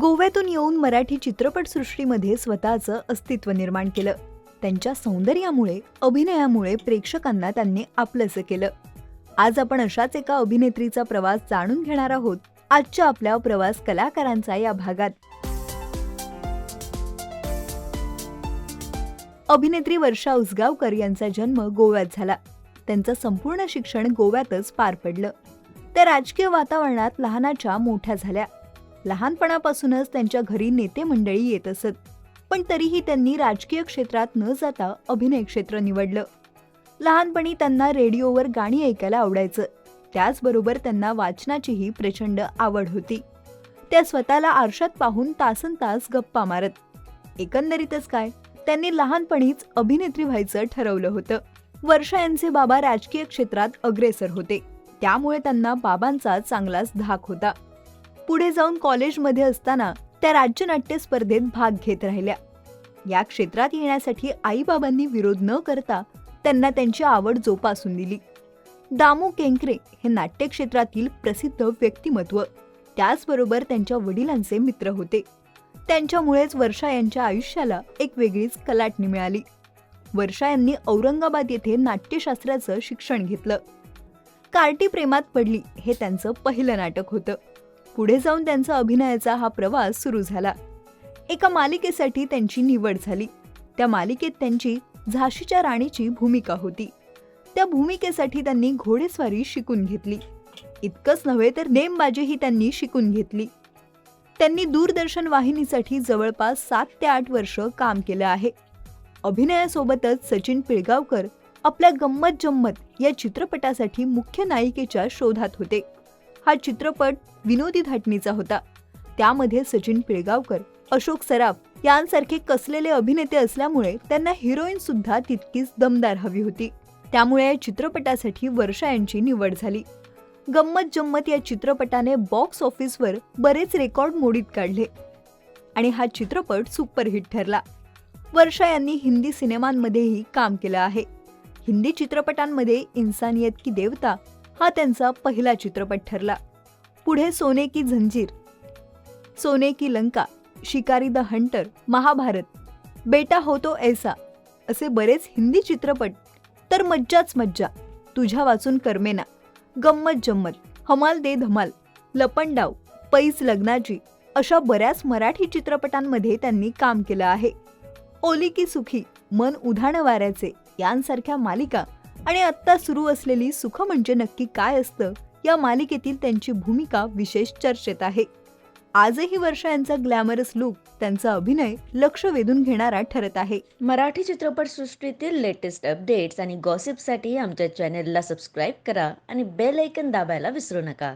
गोव्यातून येऊन मराठी चित्रपटसृष्टीमध्ये स्वतःचं अस्तित्व निर्माण केलं. त्यांच्या सौंदर्यामुळे अभिनयामुळे प्रेक्षकांना त्यांनी आपलंसं केलं. आज आपण अशाच एका अभिनेत्रीचा प्रवास जाणून घेणार आहोत आजच्या आपल्या प्रवास कलाकारांचा या भागात. अभिनेत्री वर्षा उसगावकर यांचा जन्म गोव्यात झाला. त्यांचं संपूर्ण शिक्षण गोव्यातच पार पडलं. त्या राजकीय वातावरणात लहानाच्या मोठ्या झाल्या. लहानपणापासूनच त्यांच्या घरी नेते मंडळी येत असत. पण तरीही त्यांनी राजकीय क्षेत्रात न जाता अभिनय क्षेत्र निवडलं. लहानपणी त्यांना रेडिओवर गाणी ऐकायला आवडायचं. त्याचबरोबर त्यांना वाचनाचीही प्रचंड आवड होती. त्या स्वतःला आरशात पाहून तासन तास गप्पा मारत. एकंदरीतच काय त्यांनी लहानपणीच अभिनेत्री व्हायचं ठरवलं होतं. वर्षा यांचे बाबा राजकीय क्षेत्रात अग्रेसर होते. त्यामुळे त्यांना बाबांचा चांगलाच धाक होता. पुढे जाऊन कॉलेजमध्ये असताना त्या राज्यनाट्य स्पर्धेत भाग घेत राहिल्या. या क्षेत्रात येण्यासाठी आईबाबांनी विरोध न करता त्यांना त्यांची आवड जोपासून दिली. दामू केंकरे हे नाट्य क्षेत्रातील प्रसिद्ध व्यक्तिमत्व त्याचबरोबर त्यांच्या वडिलांचे मित्र होते. त्यांच्यामुळेच वर्षा यांच्या आयुष्याला एक वेगळीच कलाटणी मिळाली. वर्षा यांनी औरंगाबाद येथे नाट्यशास्त्राचं शिक्षण घेतलं. कार्टी प्रेमात पडली हे त्यांचं पहिलं नाटक होतं. पुढे जाऊन त्यांचा अभिनयाचा हा प्रवास सुरू झाला. एका मालिकेसाठी त्यांची निवड झाली. त्या मालिकेत त्यांची झाशीच्या राणीची भूमिका होती. त्या भूमिकेसाठी त्यांनी घोडेस्वारी शिकून घेतली. इतकंच नव्हे तर नेमबाजीही त्यांनी शिकून घेतली. त्यांनी दूरदर्शन वाहिनीसाठी जवळपास सात ते आठ वर्ष काम केलं आहे. अभिनयासोबतच सचिन पिळगावकर आपल्या गंमत जम्मत या चित्रपटासाठी मुख्य नायिकेच्या शोधात होते. हा चित्रपट विनोदी धाटणीचा होता. त्यामध्ये सचिन पिळगावकर अशोक सराफ यांसारखे कसलेले अभिनेते असल्यामुळे त्यांना हिरोईन सुद्धा तितकीच दमदार हवी होती. त्यामुळे या चित्रपटासाठी वर्षा यांची निवड झाली. गंमत जम्मत या चित्रपटाने बॉक्स ऑफिसवर बरेच रेकॉर्ड मोडीत काढले. आणि हा चित्रपट सुपरहिट ठरला. वर्षा यांनी हिंदी सिनेमांमध्येही काम केलं आहे. हिंदी चित्रपटांमध्ये इन्सानियत की देवता हा त्यांचा पहिला चित्रपट ठरला. पुढे सोने की झंजीर सोने की लंका शिकारी द हंटर महाभारत बेटा होतो ऐसा असे बरेच हिंदी चित्रपट. तर मज्जाच मज्जा तुझ्या वाचून करमेना गंमत जम्मत हमाल दे धमाल लपंडाव पैज लग्नाची अशा बऱ्याच मराठी चित्रपटांमध्ये त्यांनी काम केलं आहे. ओली की सुखी मन उधाण वाऱ्याचे यांसारख्या मालिका आणि आत्ता सुरू असलेली सुख म्हणजे नक्की काय असतं या मालिकेतील त्यांची भूमिका विशेष चर्चेत आहे. आजही वर्षा यांचा ग्लॅमरस लुक त्यांचा अभिनय लक्ष वेधून घेणारा ठरत आहे. मराठी चित्रपटसृष्टीतील लेटेस्ट अपडेट्स आणि गॉसिपसाठी आमच्या चॅनेलला सबस्क्राईब करा आणि बेल ऐकन दाबायला विसरू नका.